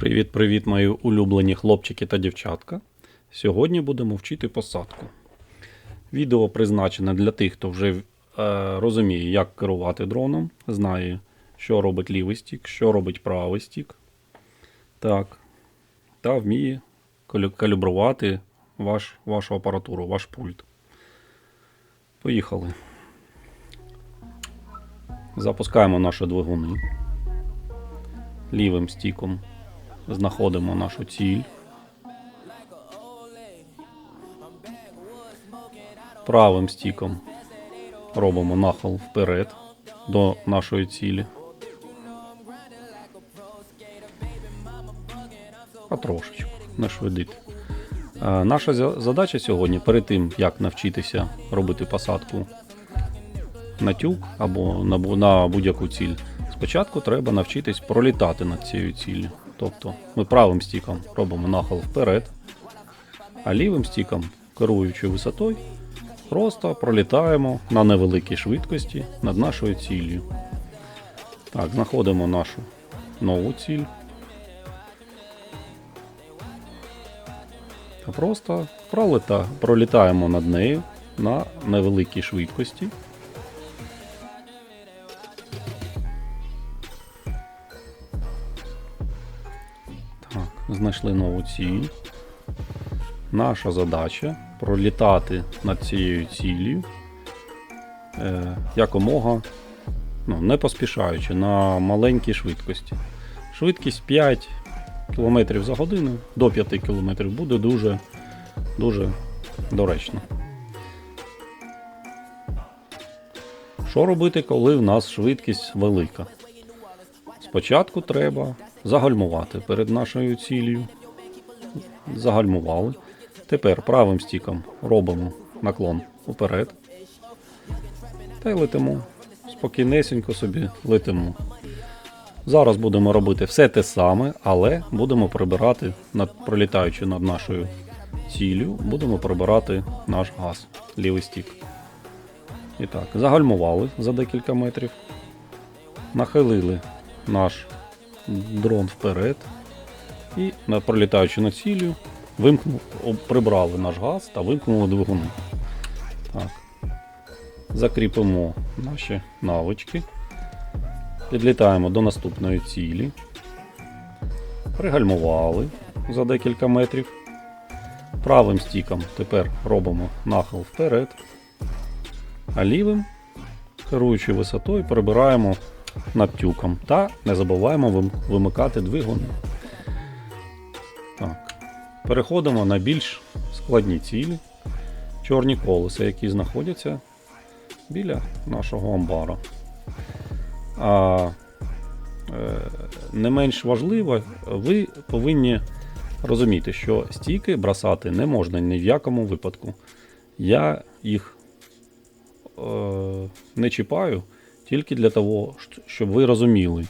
Привіт-привіт, мої улюблені хлопчики та дівчатка. Сьогодні будемо вчити посадку. Відео призначене для тих, хто вже е, розуміє, як керувати дроном, знає, що робить лівий стік, що робить правий стік. Так. Та вміє калібрувати ваш, вашу апаратуру, ваш пульт. Поїхали. Запускаємо наші двигуни. Лівим стіком знаходимо нашу ціль. Правим стіком робимо нахил вперед до нашої цілі. А трошечку, не швидити. Е, Наша задача сьогодні, перед тим, як навчитися робити посадку на тюк або на будь-яку ціль, спочатку треба навчитись пролітати над цією ціллю. Тобто ми правим стіком робимо нахил вперед, а лівим стіком, керуючи висотою, просто пролітаємо на невеликій швидкості над нашою ціллю. Так, знаходимо нашу нову ціль. Та просто пролітаємо над нею на невеликій швидкості. Знайшли нову ціль. Наша задача пролітати над цією ціллю е, якомога ну, не поспішаючи на маленькій швидкості. Швидкість 5 км за годину до 5 км буде дуже, дуже доречно. Що робити, коли в нас швидкість велика? Спочатку треба загальмувати перед нашою ціллю. Загальмували. Тепер правим стіком робимо наклон уперед. Та й летимо. Спокійнесенько собі летимо. Зараз будемо робити все те саме, але будемо прибирати, над, пролітаючи над нашою ціллю, будемо прибирати наш газ, лівий стік. І так, загальмували за декілька метрів, нахилили наш дрон вперед і, пролітаючи над ціллю, вимкнув, прибрали наш газ та вимкнули двигуни. Так. Закріпимо наші навички. Підлітаємо до наступної цілі. Пригальмували за декілька метрів. Правим стіком тепер робимо нахил вперед. А лівим, керуючи висотою, перебираємо над тюком та не забуваємо вимикати двигун. Так. Переходимо на більш складні цілі. Чорні колеса, які знаходяться біля нашого амбара. А е, не менш важливо, ви повинні розуміти, що стійки бросати не можна ні в якому випадку. Я їх е, не чіпаю тільки для того, щоб ви розуміли,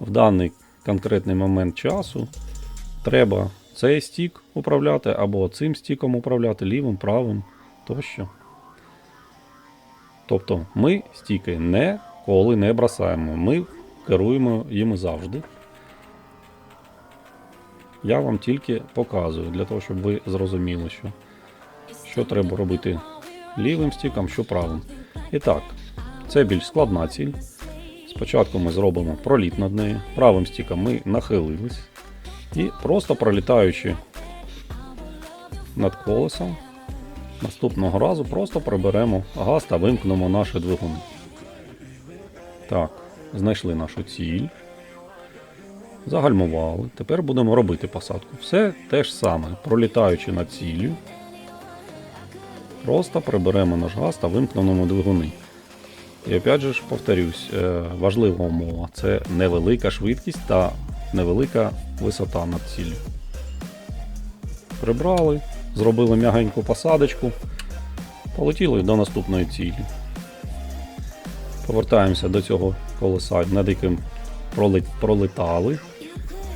в даний конкретний момент часу треба цей стік управляти або цим стіком управляти, лівим, правим тощо. Тобто ми стіки ніколи не бросаємо, ми керуємо їми завжди. Я вам тільки показую для того, щоб ви зрозуміли, що, що треба робити лівим стіком, що правим. І так, це більш складна ціль. Спочатку ми зробимо проліт над нею. Правим стіком ми нахилились. І просто пролітаючи над колесом, наступного разу просто приберемо газ та вимкнемо наші двигуни. Так, знайшли нашу ціль. Загальмували. Тепер будемо робити посадку. Все те ж саме, пролітаючи над ціллю. Просто приберемо наш газ та вимкнемо двигуни. І опять же ж повторюсь, е, важлива умова це невелика швидкість та невелика висота над ціллю. Прибрали, зробили м'ягеньку посадочку, полетіли до наступної цілі. Повертаємося до цього колеса, над яким пролетали.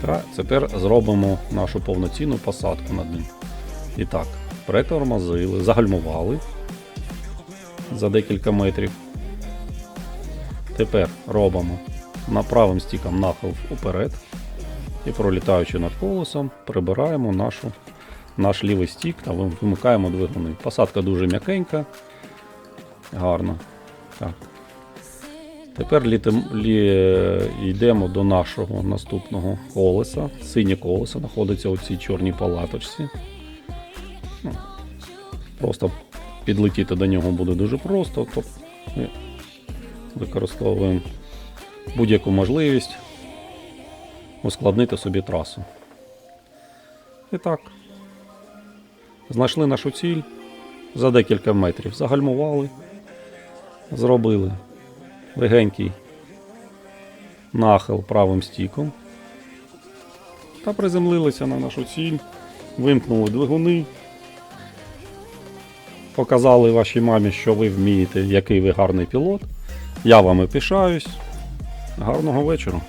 Та тепер зробимо нашу повноцінну посадку над ним. І так, притормозили, загальмували за декілька метрів. Тепер робимо на правим стіком нахил уперед. І пролітаючи над колесом, прибираємо нашу, наш лівий стік та вимикаємо двигуни. Посадка дуже м'якенька, гарно. Так. Тепер літем, лі, йдемо до нашого наступного колеса. Синє колесо знаходиться у цій чорній палаточці. Ну, Просто підлетіти до нього буде дуже просто. Тобто використовуємо будь-яку можливість ускладнити собі трасу. І так, знайшли нашу ціль за декілька метрів. Загальмували, зробили легенький нахил правим стіком та приземлилися на нашу ціль, вимкнули двигуни, показали вашій мамі, що ви вмієте, який ви гарний пілот. Я вами пишаюсь. Гарного вечора.